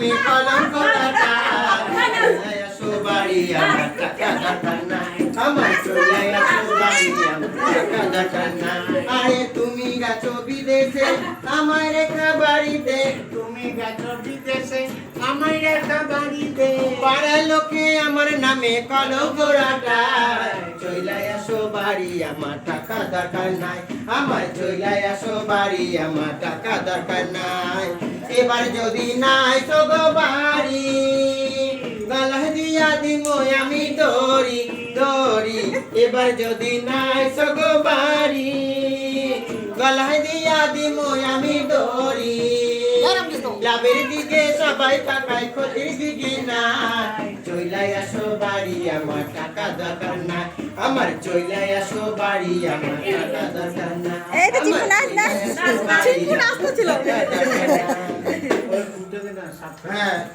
নামে কলঙ্ক আমার টাকা আরে তুমি গেছো বিদেশে আমার রেখা বাড়িতে। তুমি বিদেশে আমার রেখা বাড়িতে। পাড়ার লোকে আমার নামে কলঙ্ক লাগায় চলে আসো বাড়ি, আমার টাকা দরকার নাই। আমার চলে আসো বাড়ি, আমার টাকা দরকার নাই। এবার যদি নাই তো গো বাড়ি গলা দিয়া দিব আমি দড়ি দড়ি। এবার যদি নাই তো গো বাড়ি গলা দিয়া দিব আমি দড়ি। লাভের দিকে সবাই তাকায় ক্ষতির দিকে না চইলাই আসো বাড়ি আমার টাকা দরকার না আমার চইলাই আসো বাড়ি আমার টাকা দরকার না এই তো চিকু নাচ, নাচ। চিকু নাচতেছিল। টাকা দরকার 哎。